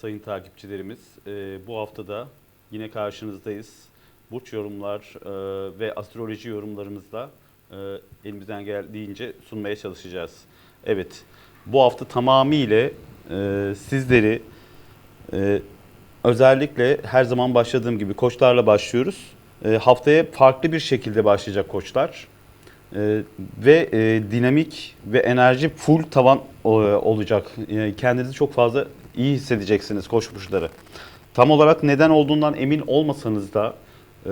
sayın takipçilerimiz e, bu haftada yine karşınızdayız. Burç yorumlar e, ve astroloji yorumlarımızla e, elimizden geldiğince sunmaya çalışacağız. Evet, bu hafta tamamıyla e, sizleri e, özellikle her zaman başladığım gibi koçlarla başlıyoruz. E, haftaya farklı bir şekilde başlayacak koçlar. Ee, ve e, dinamik ve enerji full tavan e, olacak. E, kendinizi çok fazla iyi hissedeceksiniz koç burçları. Tam olarak neden olduğundan emin olmasanız da e,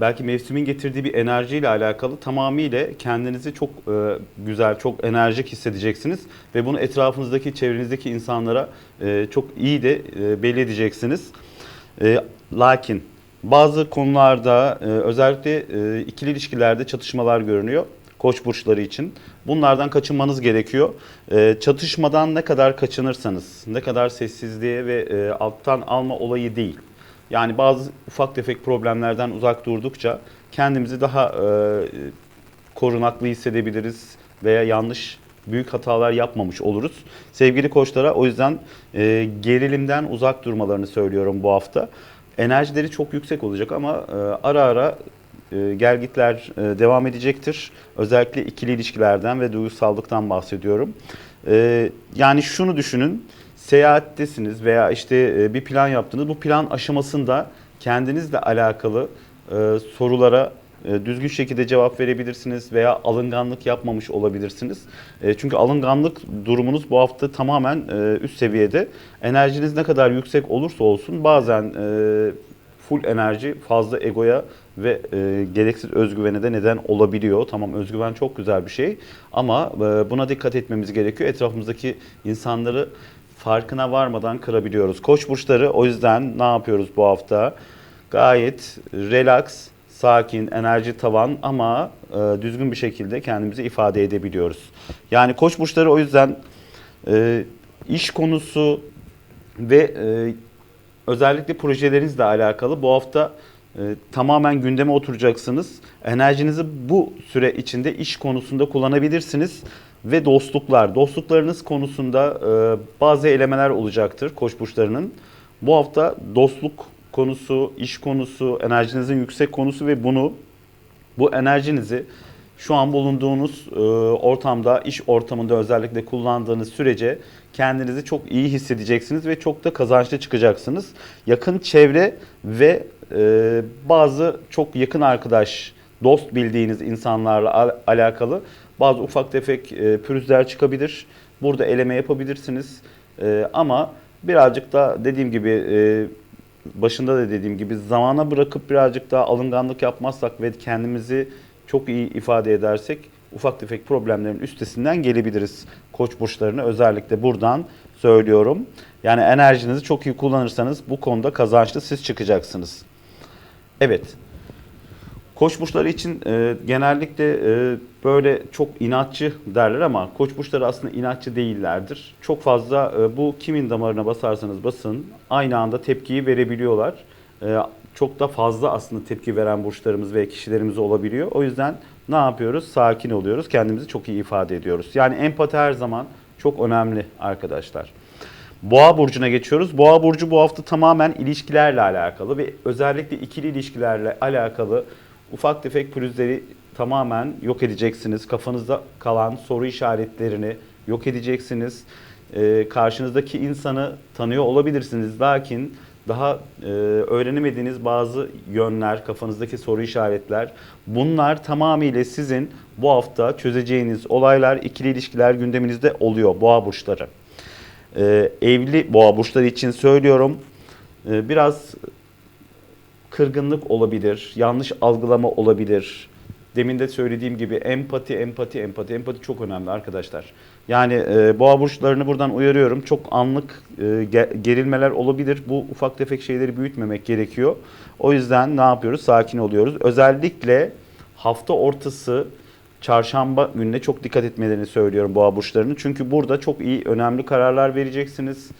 belki mevsimin getirdiği bir enerjiyle alakalı tamamıyla kendinizi çok e, güzel, çok enerjik hissedeceksiniz ve bunu etrafınızdaki, çevrenizdeki insanlara e, çok iyi de e, belli edeceksiniz. E, lakin bazı konularda e, özellikle e, ikili ilişkilerde çatışmalar görünüyor koç burçları için. Bunlardan kaçınmanız gerekiyor. E, çatışmadan ne kadar kaçınırsanız, ne kadar sessizliğe ve alttan alma olayı değil. Yani bazı ufak tefek problemlerden uzak durdukça kendimizi daha korunaklı hissedebiliriz veya yanlış büyük hatalar yapmamış oluruz. Sevgili koçlara o yüzden gerilimden uzak durmalarını söylüyorum bu hafta. Enerjileri çok yüksek olacak ama e, ara ara e, gelgitler e, devam edecektir. Özellikle ikili ilişkilerden ve duygusallıktan bahsediyorum. E, yani şunu düşünün, seyahattesiniz veya işte e, bir plan yaptınız. Bu plan aşamasında kendinizle alakalı e, sorulara düzgün şekilde cevap verebilirsiniz veya alınganlık yapmamış olabilirsiniz. E, Çünkü alınganlık durumunuz bu hafta tamamen e, üst seviyede. Enerjiniz ne kadar yüksek olursa olsun bazen e, full enerji fazla egoya ve e, gereksiz özgüvene de neden olabiliyor. Tamam özgüven çok güzel bir şey ama e, buna dikkat etmemiz gerekiyor. Etrafımızdaki insanları farkına varmadan kırabiliyoruz. Koç burçları o yüzden ne yapıyoruz bu hafta? Gayet relax, sakin, enerji tavan ama e, düzgün bir şekilde kendimizi ifade edebiliyoruz. Yani koç burçları o yüzden e, iş konusu ve e, özellikle projelerinizle alakalı bu hafta e, tamamen gündeme oturacaksınız. Enerjinizi bu süre içinde iş konusunda kullanabilirsiniz ve dostluklar, dostluklarınız konusunda e, bazı elemeler olacaktır koç burçlarının. Bu hafta dostluk konusu, iş konusu, enerjinizin yüksek konusu ve bunu bu enerjinizi şu an bulunduğunuz e, ortamda, iş ortamında özellikle kullandığınız sürece kendinizi çok iyi hissedeceksiniz ve çok da kazançlı çıkacaksınız. Yakın çevre ve e, bazı çok yakın arkadaş, dost bildiğiniz insanlarla al- alakalı bazı ufak tefek e, pürüzler çıkabilir. Burada eleme yapabilirsiniz. E, ama birazcık da dediğim gibi e, başında da dediğim gibi zamana bırakıp birazcık daha alınganlık yapmazsak ve kendimizi çok iyi ifade edersek ufak tefek problemlerin üstesinden gelebiliriz. Koç burçlarını özellikle buradan söylüyorum. Yani enerjinizi çok iyi kullanırsanız bu konuda kazançlı siz çıkacaksınız. Evet. Koç burçları için e, genellikle e, böyle çok inatçı derler ama koç burçları aslında inatçı değillerdir. Çok fazla e, bu kimin damarına basarsanız basın aynı anda tepkiyi verebiliyorlar. E, çok da fazla aslında tepki veren burçlarımız ve kişilerimiz olabiliyor. O yüzden ne yapıyoruz? Sakin oluyoruz. Kendimizi çok iyi ifade ediyoruz. Yani empati her zaman çok önemli arkadaşlar. Boğa burcuna geçiyoruz. Boğa burcu bu hafta tamamen ilişkilerle alakalı ve özellikle ikili ilişkilerle alakalı ufak tefek pürüzleri tamamen yok edeceksiniz. Kafanızda kalan soru işaretlerini yok edeceksiniz. Ee, karşınızdaki insanı tanıyor olabilirsiniz. Lakin daha e, öğrenemediğiniz bazı yönler, kafanızdaki soru işaretler bunlar tamamıyla sizin bu hafta çözeceğiniz olaylar, ikili ilişkiler gündeminizde oluyor boğa burçları. Ee, evli boğa burçları için söylüyorum. Ee, biraz kırgınlık olabilir, yanlış algılama olabilir. Demin de söylediğim gibi empati, empati, empati. Empati çok önemli arkadaşlar. Yani e, boğa burçlarını buradan uyarıyorum. Çok anlık e, ge- gerilmeler olabilir. Bu ufak tefek şeyleri büyütmemek gerekiyor. O yüzden ne yapıyoruz? Sakin oluyoruz. Özellikle hafta ortası çarşamba gününe çok dikkat etmelerini söylüyorum boğa burçlarının. Çünkü burada çok iyi, önemli kararlar vereceksiniz.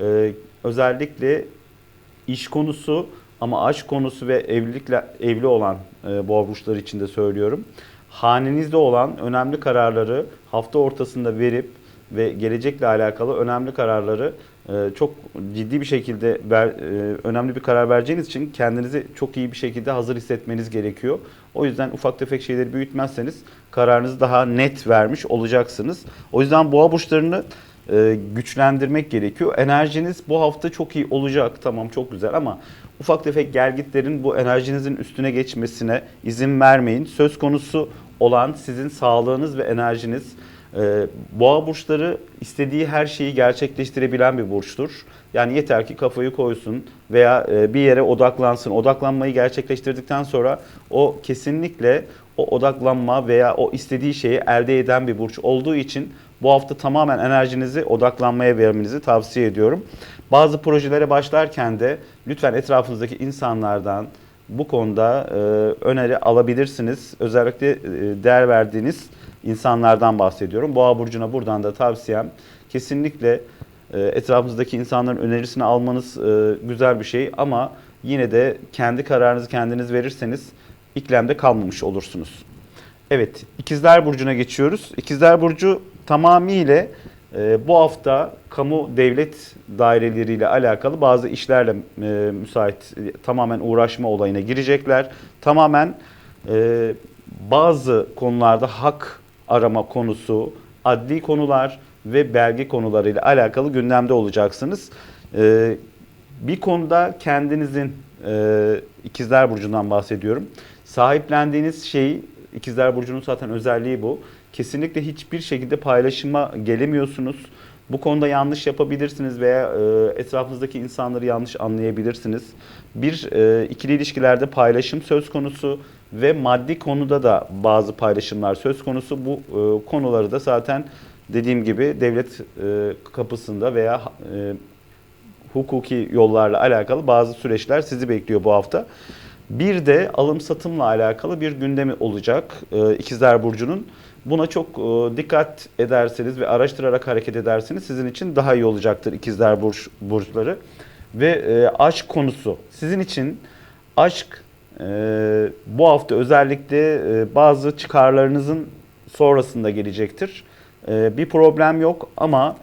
E, özellikle iş konusu ama aşk konusu ve evlilikle evli olan e, boğa burçları için de söylüyorum. Hanenizde olan önemli kararları hafta ortasında verip ve gelecekle alakalı önemli kararları e, çok ciddi bir şekilde ver, e, önemli bir karar vereceğiniz için kendinizi çok iyi bir şekilde hazır hissetmeniz gerekiyor. O yüzden ufak tefek şeyleri büyütmezseniz kararınızı daha net vermiş olacaksınız. O yüzden boğa burçlarını e, güçlendirmek gerekiyor. Enerjiniz bu hafta çok iyi olacak. Tamam çok güzel ama ufak tefek gelgitlerin bu enerjinizin üstüne geçmesine izin vermeyin. Söz konusu olan sizin sağlığınız ve enerjiniz. Ee, boğa burçları istediği her şeyi gerçekleştirebilen bir burçtur. Yani yeter ki kafayı koysun veya e, bir yere odaklansın. Odaklanmayı gerçekleştirdikten sonra o kesinlikle o odaklanma veya o istediği şeyi elde eden bir burç olduğu için bu hafta tamamen enerjinizi odaklanmaya vermenizi tavsiye ediyorum. Bazı projelere başlarken de lütfen etrafınızdaki insanlardan bu konuda e, öneri alabilirsiniz. Özellikle e, değer verdiğiniz insanlardan bahsediyorum. Boğa burcuna buradan da tavsiyem kesinlikle e, etrafınızdaki insanların önerisini almanız e, güzel bir şey ama yine de kendi kararınızı kendiniz verirseniz iklemde kalmamış olursunuz. Evet, İkizler Burcu'na geçiyoruz. İkizler Burcu tamamıyla e, bu hafta kamu devlet daireleriyle alakalı bazı işlerle e, müsait tamamen uğraşma olayına girecekler. Tamamen e, bazı konularda hak arama konusu, adli konular ve belge konularıyla alakalı gündemde olacaksınız. E, bir konuda kendinizin e, İkizler Burcu'ndan bahsediyorum. Sahiplendiğiniz şeyi İkizler Burcu'nun zaten özelliği bu. Kesinlikle hiçbir şekilde paylaşıma gelemiyorsunuz. Bu konuda yanlış yapabilirsiniz veya e, etrafınızdaki insanları yanlış anlayabilirsiniz. Bir e, ikili ilişkilerde paylaşım söz konusu ve maddi konuda da bazı paylaşımlar söz konusu. Bu e, konuları da zaten dediğim gibi devlet e, kapısında veya e, hukuki yollarla alakalı bazı süreçler sizi bekliyor bu hafta. Bir de alım satımla alakalı bir gündemi olacak e, İkizler Burcu'nun. Buna çok e, dikkat ederseniz ve araştırarak hareket ederseniz sizin için daha iyi olacaktır İkizler Burç, Burçları. Ve e, aşk konusu sizin için aşk e, bu hafta özellikle bazı çıkarlarınızın sonrasında gelecektir. Bir problem yok ama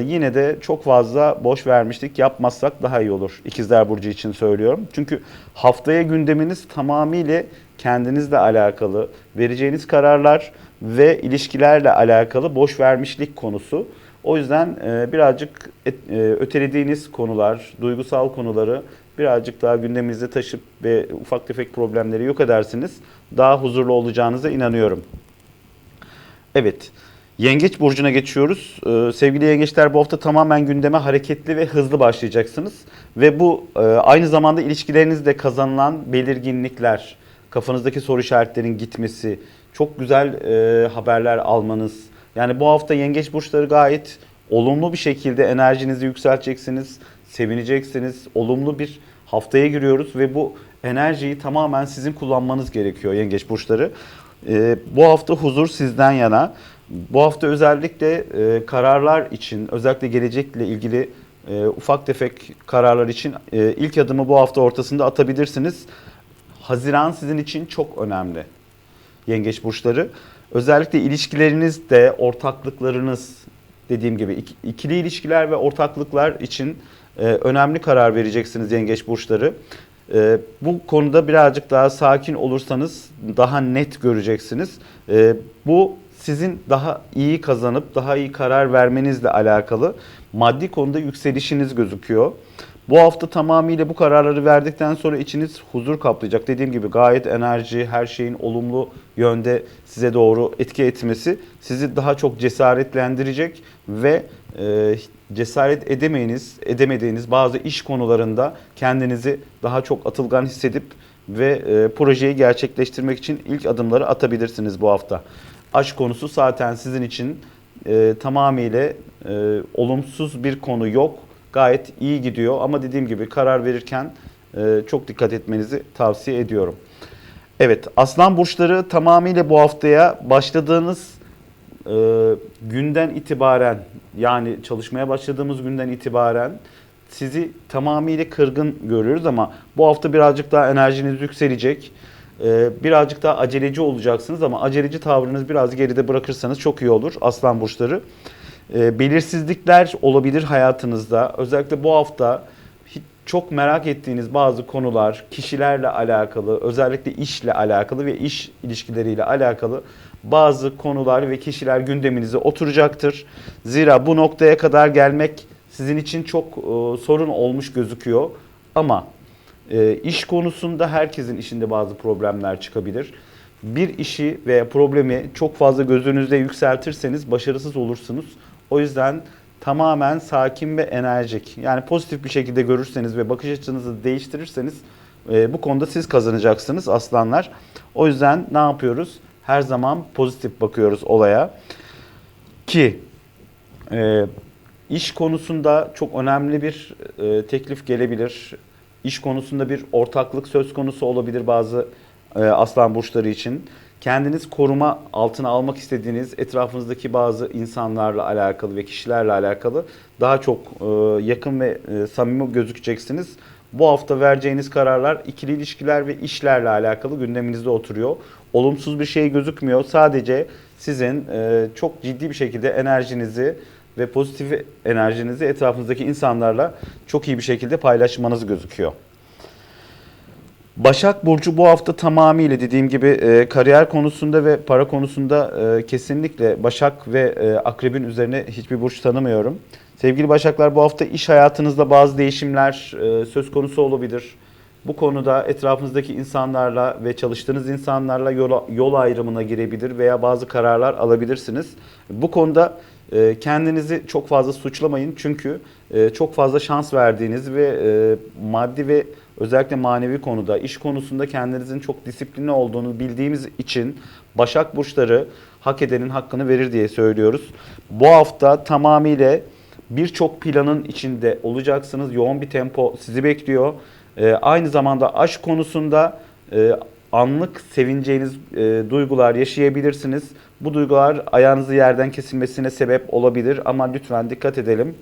yine de çok fazla boş vermiştik. Yapmazsak daha iyi olur. İkizler Burcu için söylüyorum. Çünkü haftaya gündeminiz tamamıyla kendinizle alakalı. Vereceğiniz kararlar ve ilişkilerle alakalı boş vermişlik konusu. O yüzden e, birazcık et, e, ötelediğiniz konular, duygusal konuları birazcık daha gündeminizde taşıp ve ufak tefek problemleri yok edersiniz. Daha huzurlu olacağınıza inanıyorum. Evet. Yengeç burcuna geçiyoruz. Ee, sevgili yengeçler bu hafta tamamen gündeme hareketli ve hızlı başlayacaksınız. Ve bu e, aynı zamanda ilişkilerinizde kazanılan belirginlikler, kafanızdaki soru işaretlerin gitmesi, çok güzel e, haberler almanız. Yani bu hafta yengeç burçları gayet olumlu bir şekilde enerjinizi yükselteceksiniz, sevineceksiniz. Olumlu bir haftaya giriyoruz ve bu enerjiyi tamamen sizin kullanmanız gerekiyor yengeç burçları. E, bu hafta huzur sizden yana. Bu hafta özellikle e, kararlar için, özellikle gelecekle ilgili e, ufak tefek kararlar için e, ilk adımı bu hafta ortasında atabilirsiniz. Haziran sizin için çok önemli. Yengeç burçları. Özellikle ilişkilerinizde, ortaklıklarınız dediğim gibi ikili ilişkiler ve ortaklıklar için e, önemli karar vereceksiniz yengeç burçları. E, bu konuda birazcık daha sakin olursanız daha net göreceksiniz. E, bu sizin daha iyi kazanıp daha iyi karar vermenizle alakalı maddi konuda yükselişiniz gözüküyor. Bu hafta tamamıyla bu kararları verdikten sonra içiniz huzur kaplayacak. Dediğim gibi gayet enerji, her şeyin olumlu yönde size doğru etki etmesi sizi daha çok cesaretlendirecek ve e, cesaret edemeyiniz, edemediğiniz bazı iş konularında kendinizi daha çok atılgan hissedip ve e, projeyi gerçekleştirmek için ilk adımları atabilirsiniz bu hafta aşk konusu zaten sizin için e, tamamıyla e, olumsuz bir konu yok. Gayet iyi gidiyor ama dediğim gibi karar verirken e, çok dikkat etmenizi tavsiye ediyorum. Evet, aslan burçları tamamıyla bu haftaya başladığınız e, günden itibaren yani çalışmaya başladığımız günden itibaren sizi tamamıyla kırgın görüyoruz ama bu hafta birazcık daha enerjiniz yükselecek. Ee, birazcık daha aceleci olacaksınız ama aceleci tavrınız biraz geride bırakırsanız çok iyi olur aslan burçları. E, belirsizlikler olabilir hayatınızda. Özellikle bu hafta çok merak ettiğiniz bazı konular, kişilerle alakalı, özellikle işle alakalı ve iş ilişkileriyle alakalı bazı konular ve kişiler gündeminize oturacaktır. Zira bu noktaya kadar gelmek sizin için çok e, sorun olmuş gözüküyor. Ama e, iş konusunda herkesin işinde bazı problemler çıkabilir. Bir işi veya problemi çok fazla gözünüzde yükseltirseniz başarısız olursunuz. O yüzden tamamen sakin ve enerjik yani pozitif bir şekilde görürseniz ve bakış açınızı değiştirirseniz e, bu konuda siz kazanacaksınız aslanlar. O yüzden ne yapıyoruz? Her zaman pozitif bakıyoruz olaya. Ki e, iş konusunda çok önemli bir e, teklif gelebilir. İş konusunda bir ortaklık söz konusu olabilir bazı e, aslan burçları için. Kendiniz koruma altına almak istediğiniz etrafınızdaki bazı insanlarla alakalı ve kişilerle alakalı daha çok e, yakın ve e, samimi gözükeceksiniz. Bu hafta vereceğiniz kararlar ikili ilişkiler ve işlerle alakalı gündeminizde oturuyor. Olumsuz bir şey gözükmüyor. Sadece sizin e, çok ciddi bir şekilde enerjinizi ve pozitif enerjinizi etrafınızdaki insanlarla çok iyi bir şekilde paylaşmanız gözüküyor. Başak Burcu bu hafta tamamıyla dediğim gibi e, kariyer konusunda ve para konusunda e, kesinlikle Başak ve e, Akrebin üzerine hiçbir burç tanımıyorum. Sevgili Başaklar bu hafta iş hayatınızda bazı değişimler e, söz konusu olabilir. Bu konuda etrafınızdaki insanlarla ve çalıştığınız insanlarla yol, yol ayrımına girebilir veya bazı kararlar alabilirsiniz. Bu konuda e, kendinizi çok fazla suçlamayın çünkü e, çok fazla şans verdiğiniz ve e, maddi ve özellikle manevi konuda, iş konusunda kendinizin çok disiplinli olduğunu bildiğimiz için Başak Burçları hak edenin hakkını verir diye söylüyoruz. Bu hafta tamamıyla birçok planın içinde olacaksınız. Yoğun bir tempo sizi bekliyor. Ee, aynı zamanda aşk konusunda e, anlık sevineceğiniz e, duygular yaşayabilirsiniz. Bu duygular ayağınızı yerden kesilmesine sebep olabilir ama lütfen dikkat edelim.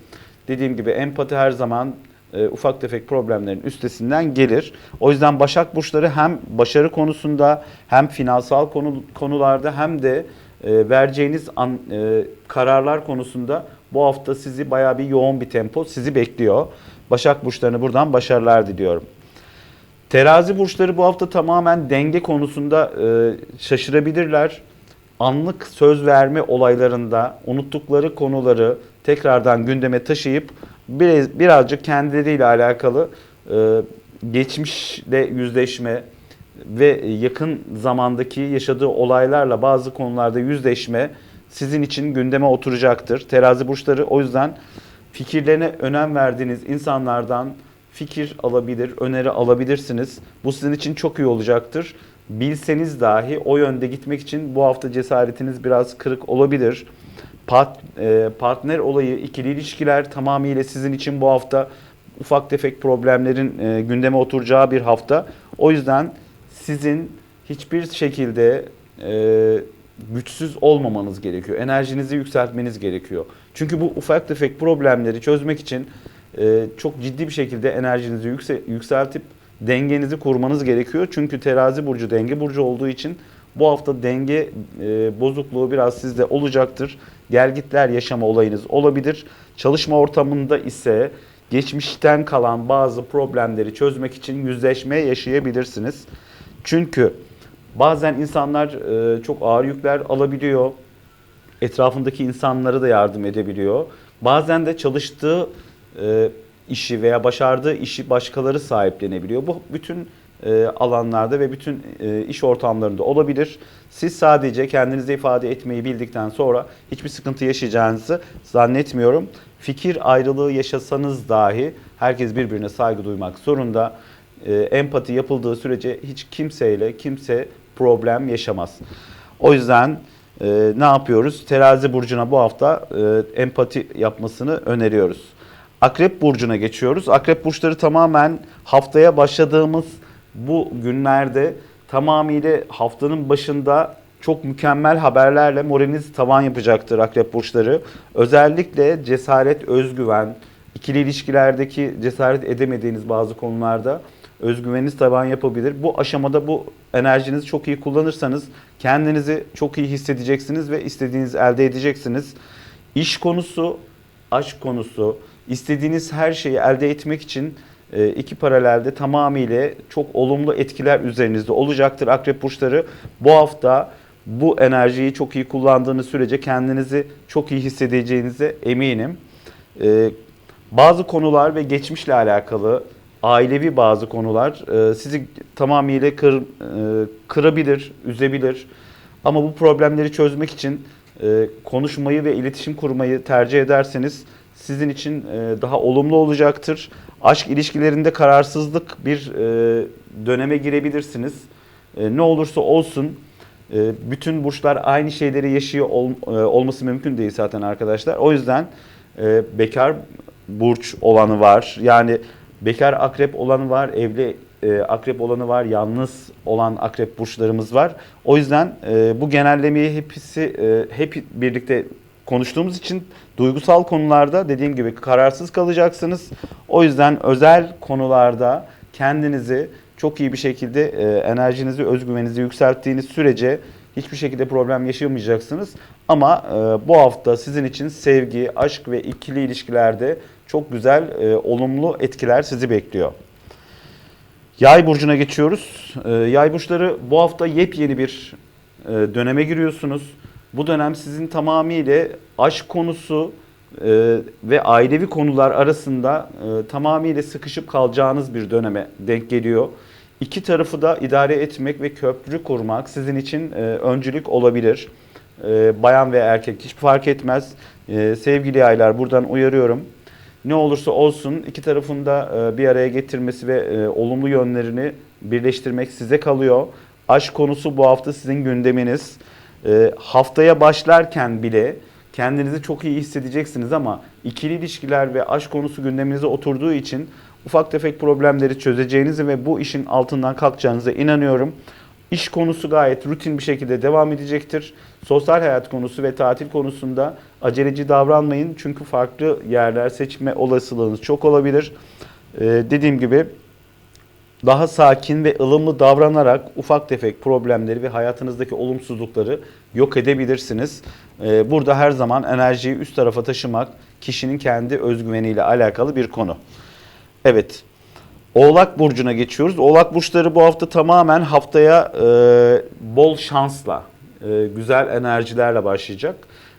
Dediğim gibi empati her zaman e, ufak tefek problemlerin üstesinden gelir. O yüzden Başak Burçları hem başarı konusunda hem finansal konu, konularda hem de e, vereceğiniz an, e, kararlar konusunda bu hafta sizi bayağı bir yoğun bir tempo sizi bekliyor. Başak Burçlarına buradan başarılar diliyorum. Terazi burçları bu hafta tamamen denge konusunda e, şaşırabilirler. Anlık söz verme olaylarında unuttukları konuları tekrardan gündeme taşıyıp biraz, birazcık kendileriyle alakalı e, geçmişle yüzleşme ve yakın zamandaki yaşadığı olaylarla bazı konularda yüzleşme sizin için gündeme oturacaktır. Terazi burçları o yüzden fikirlerine önem verdiğiniz insanlardan fikir alabilir, öneri alabilirsiniz. Bu sizin için çok iyi olacaktır. Bilseniz dahi o yönde gitmek için bu hafta cesaretiniz biraz kırık olabilir. Part, e, partner olayı, ikili ilişkiler tamamıyla sizin için bu hafta ufak tefek problemlerin e, gündeme oturacağı bir hafta. O yüzden sizin hiçbir şekilde e, güçsüz olmamanız gerekiyor. Enerjinizi yükseltmeniz gerekiyor. Çünkü bu ufak tefek problemleri çözmek için e, çok ciddi bir şekilde enerjinizi yükse, yükseltip dengenizi kurmanız gerekiyor. Çünkü terazi burcu denge burcu olduğu için bu hafta denge e, bozukluğu biraz sizde olacaktır. Gelgitler yaşama olayınız olabilir. Çalışma ortamında ise geçmişten kalan bazı problemleri çözmek için yüzleşme yaşayabilirsiniz. Çünkü bazen insanlar e, çok ağır yükler alabiliyor. Etrafındaki insanlara da yardım edebiliyor. Bazen de çalıştığı e, işi veya başardığı işi başkaları sahiplenebiliyor. Bu bütün e, alanlarda ve bütün e, iş ortamlarında olabilir. Siz sadece kendinizi ifade etmeyi bildikten sonra hiçbir sıkıntı yaşayacağınızı zannetmiyorum. Fikir ayrılığı yaşasanız dahi herkes birbirine saygı duymak zorunda. E, empati yapıldığı sürece hiç kimseyle kimse problem yaşamaz. O yüzden ne yapıyoruz? Terazi burcuna bu hafta empati yapmasını öneriyoruz. Akrep burcuna geçiyoruz. Akrep burçları tamamen haftaya başladığımız bu günlerde tamamıyla haftanın başında çok mükemmel haberlerle moraliniz tavan yapacaktır akrep burçları. Özellikle cesaret, özgüven, ikili ilişkilerdeki cesaret edemediğiniz bazı konularda özgüveniniz tavan yapabilir. Bu aşamada bu enerjinizi çok iyi kullanırsanız kendinizi çok iyi hissedeceksiniz ve istediğinizi elde edeceksiniz. İş konusu, aşk konusu, istediğiniz her şeyi elde etmek için iki paralelde tamamıyla çok olumlu etkiler üzerinizde olacaktır akrep burçları. Bu hafta bu enerjiyi çok iyi kullandığınız sürece kendinizi çok iyi hissedeceğinize eminim. E, bazı konular ve geçmişle alakalı ailevi bazı konular e, sizi tamamıyla kır, e, kırabilir, üzebilir. Ama bu problemleri çözmek için e, konuşmayı ve iletişim kurmayı tercih ederseniz sizin için e, daha olumlu olacaktır. Aşk ilişkilerinde kararsızlık bir e, döneme girebilirsiniz. E, ne olursa olsun bütün burçlar aynı şeyleri yaşıyor ol, olması mümkün değil zaten arkadaşlar. O yüzden bekar burç olanı var. Yani bekar akrep olanı var, evli e, akrep olanı var, yalnız olan akrep burçlarımız var. O yüzden bu genellemeyi hepsi hep birlikte konuştuğumuz için duygusal konularda dediğim gibi kararsız kalacaksınız. O yüzden özel konularda kendinizi çok iyi bir şekilde e, enerjinizi, özgüveninizi yükselttiğiniz sürece hiçbir şekilde problem yaşamayacaksınız. Ama e, bu hafta sizin için sevgi, aşk ve ikili ilişkilerde çok güzel, e, olumlu etkiler sizi bekliyor. Yay burcuna geçiyoruz. Ee, Yay burçları bu hafta yepyeni bir e, döneme giriyorsunuz. Bu dönem sizin tamamıyla aşk konusu e, ve ailevi konular arasında e, tamamıyla sıkışıp kalacağınız bir döneme denk geliyor. İki tarafı da idare etmek ve köprü kurmak sizin için öncülük olabilir. Bayan ve erkek hiç fark etmez. Sevgili yaylar buradan uyarıyorum ne olursa olsun iki tarafında e, bir araya getirmesi ve e, olumlu yönlerini birleştirmek size kalıyor. Aşk konusu bu hafta sizin gündeminiz. E, haftaya başlarken bile kendinizi çok iyi hissedeceksiniz ama ikili ilişkiler ve aşk konusu gündeminize oturduğu için ufak tefek problemleri çözeceğinizi ve bu işin altından kalkacağınıza inanıyorum. İş konusu gayet rutin bir şekilde devam edecektir. Sosyal hayat konusu ve tatil konusunda aceleci davranmayın. Çünkü farklı yerler seçme olasılığınız çok olabilir. Ee, dediğim gibi daha sakin ve ılımlı davranarak ufak tefek problemleri ve hayatınızdaki olumsuzlukları yok edebilirsiniz. Ee, burada her zaman enerjiyi üst tarafa taşımak kişinin kendi özgüveniyle alakalı bir konu. Evet, Oğlak Burcu'na geçiyoruz. Oğlak Burçları bu hafta tamamen haftaya e, bol şansla, e, güzel enerjilerle başlayacak.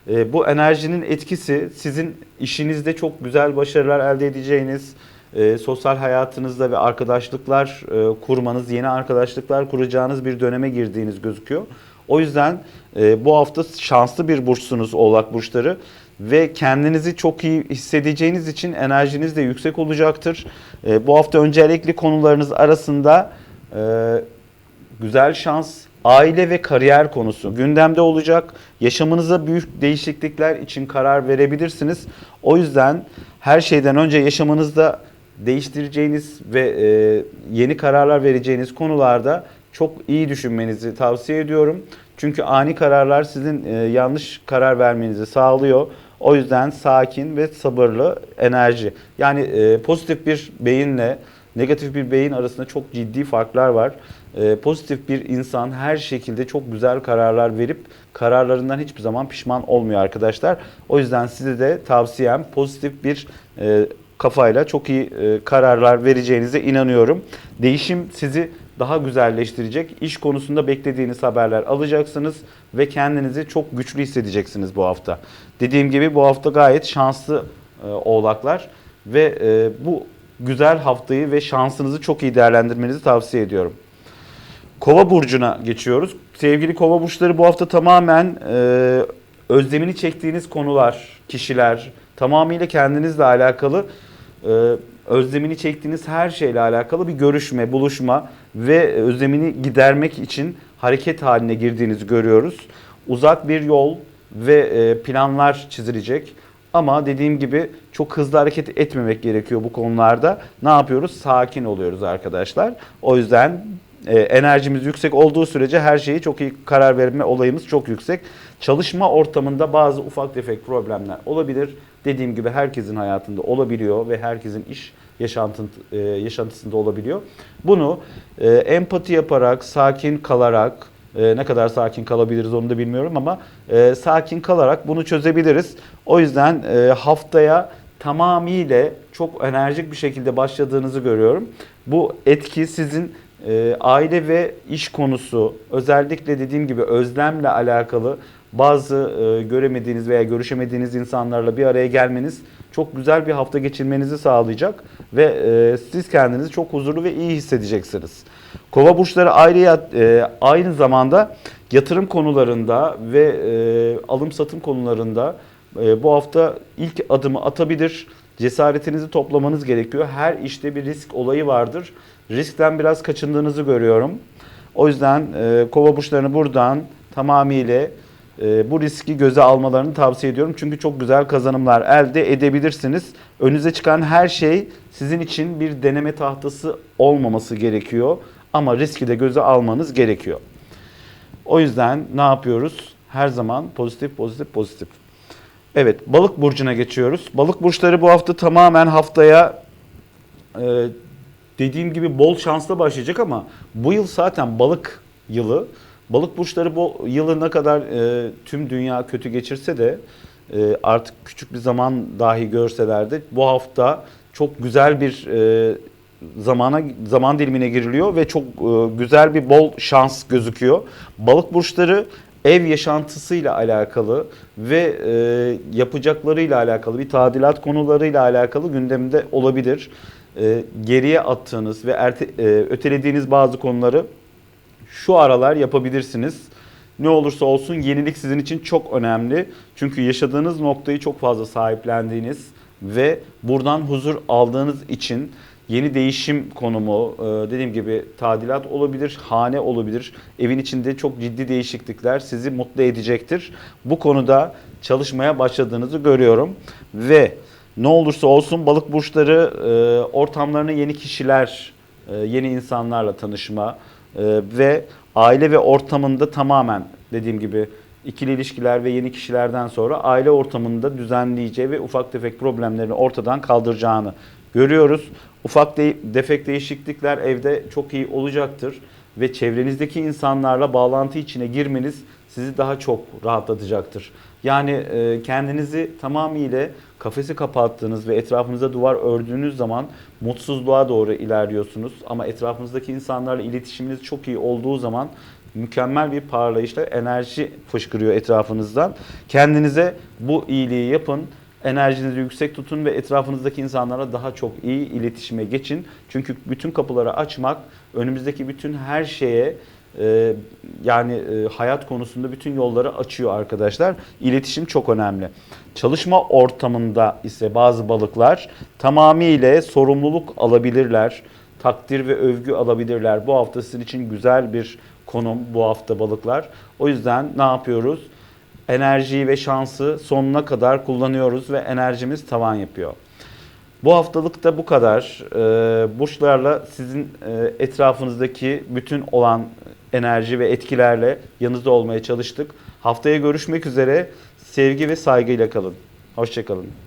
E, bu enerjinin etkisi sizin işinizde çok güzel başarılar elde edeceğiniz, e, sosyal hayatınızda ve arkadaşlıklar e, kurmanız, yeni arkadaşlıklar kuracağınız bir döneme girdiğiniz gözüküyor. O yüzden e, bu hafta şanslı bir burçsunuz Oğlak Burçları ve kendinizi çok iyi hissedeceğiniz için enerjiniz de yüksek olacaktır. E, bu hafta öncelikli konularınız arasında e, güzel şans, aile ve kariyer konusu gündemde olacak. Yaşamınıza büyük değişiklikler için karar verebilirsiniz. O yüzden her şeyden önce yaşamınızda değiştireceğiniz ve e, yeni kararlar vereceğiniz konularda çok iyi düşünmenizi tavsiye ediyorum. Çünkü ani kararlar sizin e, yanlış karar vermenizi sağlıyor. O yüzden sakin ve sabırlı enerji. Yani e, pozitif bir beyinle negatif bir beyin arasında çok ciddi farklar var. E, pozitif bir insan her şekilde çok güzel kararlar verip kararlarından hiçbir zaman pişman olmuyor arkadaşlar. O yüzden size de tavsiyem pozitif bir e, kafayla çok iyi e, kararlar vereceğinize inanıyorum. Değişim sizi daha güzelleştirecek. İş konusunda beklediğiniz haberler alacaksınız ve kendinizi çok güçlü hissedeceksiniz bu hafta. Dediğim gibi bu hafta gayet şanslı e, oğlaklar ve e, bu güzel haftayı ve şansınızı çok iyi değerlendirmenizi tavsiye ediyorum. Kova burcuna geçiyoruz. Sevgili Kova burçları bu hafta tamamen e, özlemini çektiğiniz konular, kişiler, tamamıyla kendinizle alakalı e, özlemini çektiğiniz her şeyle alakalı bir görüşme, buluşma ve özlemini gidermek için hareket haline girdiğinizi görüyoruz. Uzak bir yol ve e, planlar çizilecek. Ama dediğim gibi çok hızlı hareket etmemek gerekiyor bu konularda. Ne yapıyoruz? Sakin oluyoruz arkadaşlar. O yüzden e, enerjimiz yüksek olduğu sürece her şeyi çok iyi karar verme olayımız çok yüksek. Çalışma ortamında bazı ufak tefek problemler olabilir. Dediğim gibi herkesin hayatında olabiliyor ve herkesin iş yaşantın, e, yaşantısında olabiliyor. Bunu e, empati yaparak, sakin kalarak E, ne kadar sakin kalabiliriz onu da bilmiyorum ama sakin kalarak bunu çözebiliriz. O yüzden haftaya tamamıyla çok enerjik bir şekilde başladığınızı görüyorum. Bu etki sizin aile ve iş konusu özellikle dediğim gibi özlemle alakalı bazı e, göremediğiniz veya görüşemediğiniz insanlarla bir araya gelmeniz çok güzel bir hafta geçirmenizi sağlayacak ve e, siz kendinizi çok huzurlu ve iyi hissedeceksiniz. Kova burçları ayrı e, aynı zamanda yatırım konularında ve e, alım satım konularında e, bu hafta ilk adımı atabilir. Cesaretinizi toplamanız gerekiyor. Her işte bir risk olayı vardır. Riskten biraz kaçındığınızı görüyorum. O yüzden e, kova burçlarını buradan tamamıyla bu riski göze almalarını tavsiye ediyorum. Çünkü çok güzel kazanımlar elde edebilirsiniz. Önünüze çıkan her şey sizin için bir deneme tahtası olmaması gerekiyor. Ama riski de göze almanız gerekiyor. O yüzden ne yapıyoruz? Her zaman pozitif, pozitif, pozitif. Evet, balık burcuna geçiyoruz. Balık burçları bu hafta tamamen haftaya e, dediğim gibi bol şansla başlayacak ama bu yıl zaten balık yılı. Balık burçları bu yılı ne kadar e, tüm dünya kötü geçirse de e, artık küçük bir zaman dahi görseler de bu hafta çok güzel bir e, zamana zaman dilimine giriliyor ve çok e, güzel bir bol şans gözüküyor. Balık burçları ev yaşantısıyla alakalı ve e, yapacaklarıyla alakalı bir tadilat konularıyla alakalı gündemde olabilir. E, geriye attığınız ve erte, e, ötelediğiniz bazı konuları şu aralar yapabilirsiniz. Ne olursa olsun yenilik sizin için çok önemli. Çünkü yaşadığınız noktayı çok fazla sahiplendiğiniz ve buradan huzur aldığınız için yeni değişim konumu, e, dediğim gibi tadilat olabilir, hane olabilir. Evin içinde çok ciddi değişiklikler sizi mutlu edecektir. Bu konuda çalışmaya başladığınızı görüyorum ve ne olursa olsun balık burçları e, ortamlarına yeni kişiler, e, yeni insanlarla tanışma ve aile ve ortamında tamamen dediğim gibi ikili ilişkiler ve yeni kişilerden sonra aile ortamında düzenleyeceği ve ufak tefek problemlerini ortadan kaldıracağını görüyoruz. Ufak de- defek değişiklikler evde çok iyi olacaktır ve çevrenizdeki insanlarla bağlantı içine girmeniz sizi daha çok rahatlatacaktır. Yani e, kendinizi tamamıyla kafesi kapattığınız ve etrafınıza duvar ördüğünüz zaman mutsuzluğa doğru ilerliyorsunuz. Ama etrafınızdaki insanlarla iletişiminiz çok iyi olduğu zaman mükemmel bir parlayışla enerji fışkırıyor etrafınızdan. Kendinize bu iyiliği yapın. Enerjinizi yüksek tutun ve etrafınızdaki insanlarla daha çok iyi iletişime geçin. Çünkü bütün kapıları açmak önümüzdeki bütün her şeye e, yani e, hayat konusunda bütün yolları açıyor arkadaşlar. İletişim çok önemli. Çalışma ortamında ise bazı balıklar tamamıyla sorumluluk alabilirler. Takdir ve övgü alabilirler. Bu hafta sizin için güzel bir konum bu hafta balıklar. O yüzden ne yapıyoruz? Enerjiyi ve şansı sonuna kadar kullanıyoruz ve enerjimiz tavan yapıyor. Bu haftalık da bu kadar. Ee, burçlarla sizin e, etrafınızdaki bütün olan enerji ve etkilerle yanınızda olmaya çalıştık. Haftaya görüşmek üzere. Sevgi ve saygıyla kalın. Hoşçakalın.